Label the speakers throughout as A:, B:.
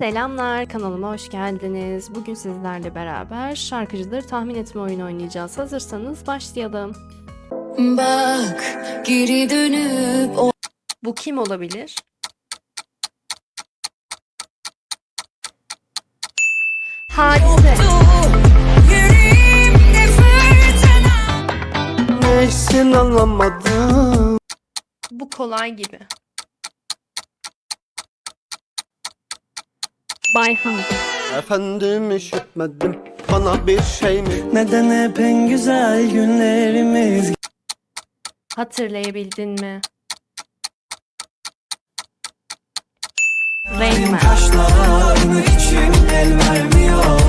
A: Selamlar, kanalıma hoş geldiniz. Bugün sizlerle beraber şarkıcıları tahmin etme oyunu oynayacağız. Hazırsanız başlayalım.
B: Bak geri dönüp o
A: Bu kim olabilir? Hadise.
C: Neysin anlamadım
A: Bu kolay gibi. Bayhan.
C: Efendim işitmedim Bana bir şey mi?
D: Neden hep en güzel günlerimiz
A: Hatırlayabildin mi? Rayman.
D: Kaşlarını için el vermiyor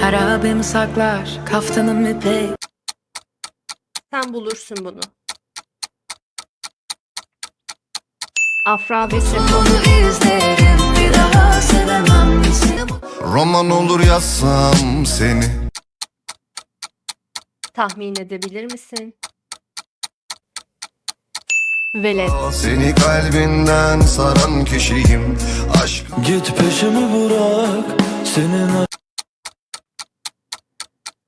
B: Harabemi saklar kaftanım ipek
A: Sen bulursun bunu. Afra ve Sefo.
B: Onu izlerim bir daha sevemem
E: Roman olur yazsam seni
A: Tahmin edebilir misin? Velet.
E: Seni kalbinden saran kişiyim Aşk
D: Git peşimi bırak Senin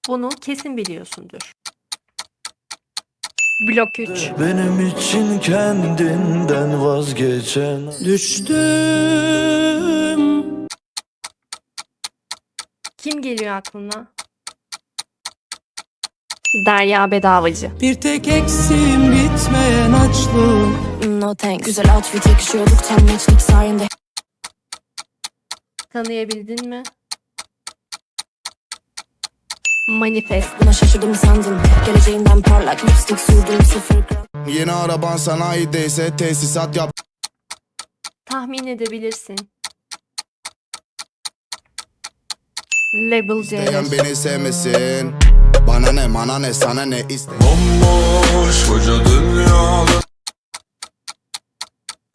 A: Bunu kesin biliyorsundur. Blok 3.
D: benim için kendinden vazgeçen Düştüm
A: Kim geliyor aklına? Derya Bedavacı.
D: Bir tek eksim bitmeyen açlığım
B: No thanks Güzel outfit yakışıyorduk tam matchlik sayende
A: Tanıyabildin mi? Manifest.
B: Buna şaşırdım sandın Geleceğinden parlak lipstick sürdüm sıfır gram
F: Yeni araban sanayideyse tesisat yap
A: Tahmin edebilirsin. Label C.
F: beni sevmesin Bana ne mana ne sana ne iste
E: Bomboş koca dünyada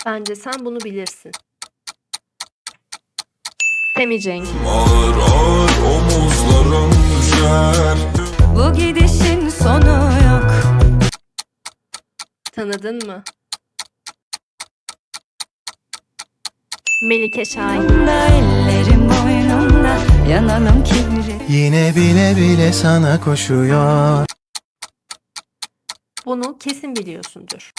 A: Bence sen bunu bilirsin. Semi Cenk.
E: Ağır ağır omuzlarım düşer
B: Bu gidişin sonu yok
A: Tanıdın mı? Melike Şahin.
B: Ellerim
C: Yine bile bile sana koşuyor
A: Bunu kesin biliyorsundur.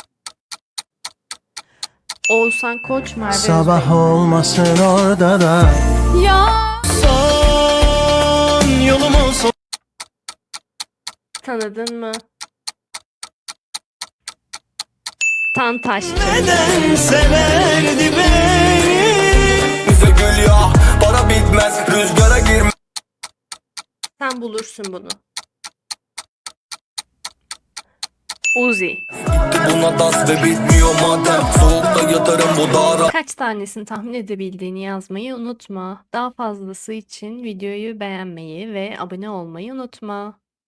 A: Oğuzhan Koç, Merve
C: Sabah
A: Özbey.
C: olmasın orada da
B: Ya
D: Son yolumun son
A: Tanıdın mı? Tantaşçı.
D: Neden severdi beni
G: Bize gül ya para bitmez rüzgara girme
A: Sen bulursun bunu. Uzi.
G: Buna das ve bitmiyor madem Soğukta yatarım bu dara
A: Kaç tanesini tahmin edebildiğini yazmayı unutma. Daha fazlası için videoyu beğenmeyi ve abone olmayı unutma.